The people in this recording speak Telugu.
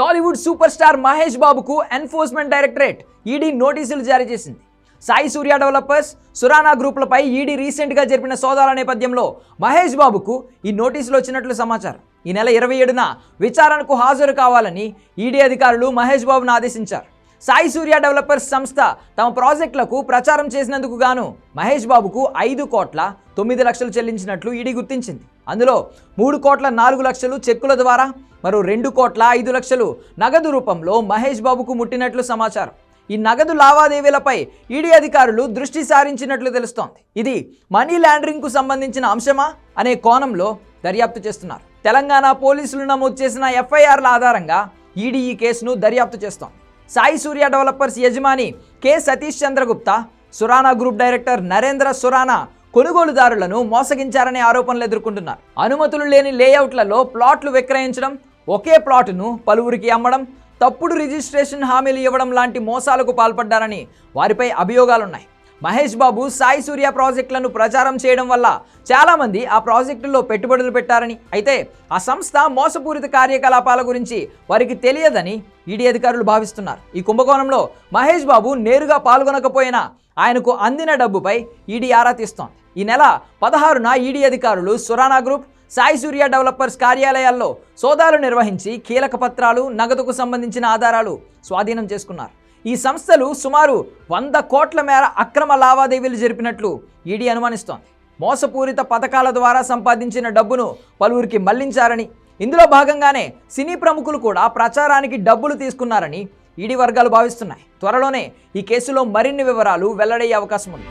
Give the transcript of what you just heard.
టాలీవుడ్ సూపర్ స్టార్ మహేష్ బాబుకు ఎన్ఫోర్స్మెంట్ డైరెక్టరేట్ ఈడీ నోటీసులు జారీ చేసింది. సాయి సూర్య డెవలపర్స్ సురానా గ్రూపులపై ఈడీ రీసెంట్గా జరిపిన సోదాల నేపథ్యంలో మహేష్ బాబుకు ఈ నోటీసులు వచ్చినట్లు సమాచారం. ఈ నెల ఇరవై ఏడున విచారణకు హాజరు కావాలని ఈడీ అధికారులు మహేష్ బాబును ఆదేశించారు. సాయి సూర్య డెవలపర్స్ సంస్థ తమ ప్రాజెక్టులకు ప్రచారం చేసినందుకు గాను మహేష్ బాబుకు ఐదు కోట్ల తొమ్మిది లక్షలు చెల్లించినట్లు ఈడీ గుర్తించింది. అందులో మూడు కోట్ల నాలుగు లక్షలు చెక్కుల ద్వారా మరో రెండు కోట్ల ఐదు లక్షలు నగదు రూపంలో మహేష్ బాబుకు ముట్టినట్లు సమాచారం. ఈ నగదు లావాదేవీలపై ఈడీ అధికారులు దృష్టి సారించినట్లు తెలుస్తోంది. ఇది మనీ లాండరింగ్కు సంబంధించిన అంశమా అనే కోణంలో దర్యాప్తు చేస్తున్నారు. తెలంగాణ పోలీసులు నమోదు చేసిన ఎఫ్ఐఆర్ల ఆధారంగా ఈడీ ఈ కేసును దర్యాప్తు చేస్తోంది. సాయి సూర్య డెవలపర్స్ యజమాని K Satish Chandragupta Surana group director Narendra Surana కొనుగోలుదారులను మోసగించారనే ఆరోపణలు ఎదుర్కొంటున్నారు. అనుమతులు లేని లేఅవుట్లలో ప్లాట్లు విక్రయించడం ఒకే ప్లాటును పలువురికి అమ్మడం తప్పుడు రిజిస్ట్రేషన్ హామీలు ఇవ్వడం లాంటి మోసాలకు పాల్పడ్డారని వారిపై అభియోగాలున్నాయి. మహేష్ బాబు సాయి సూర్య ప్రాజెక్టులను ప్రచారం చేయడం వల్ల చాలామంది ఆ ప్రాజెక్టుల్లో పెట్టుబడులు పెట్టారని. అయితే ఆ సంస్థ మోసపూరిత కార్యకలాపాల గురించి వారికి తెలియదని ఈడీ అధికారులు భావిస్తున్నారు. ఈ కుంభకోణంలో మహేష్ బాబు నేరుగా పాల్గొనకపోయినా ఆయనకు అందిన డబ్బుపై ఈడీ ఆరా తీస్తోంది. ఈ నెల పదహారున ఈడీ అధికారులు సురానా గ్రూప్ సాయి సూర్య డెవలపర్స్ కార్యాలయాల్లో సోదాలు నిర్వహించి కీలక పత్రాలు నగదుకు సంబంధించిన ఆధారాలు స్వాధీనం చేసుకున్నారు. ఈ సంస్థలు సుమారు వంద కోట్ల మేర అక్రమ లావాదేవీలు జరిపినట్లు ఈడీ అనుమానిస్తోంది. మోసపూరిత పథకాల ద్వారా సంపాదించిన డబ్బును పలువురికి మళ్ళించారని ఇందులో భాగంగానే సినీ ప్రముఖులు కూడా ప్రచారానికి డబ్బులు తీసుకున్నారని ఈడీ వర్గాలు భావిస్తున్నాయి. త్వరలోనే ఈ కేసులో మరిన్ని వివరాలు వెల్లడయ్యే అవకాశం ఉంది.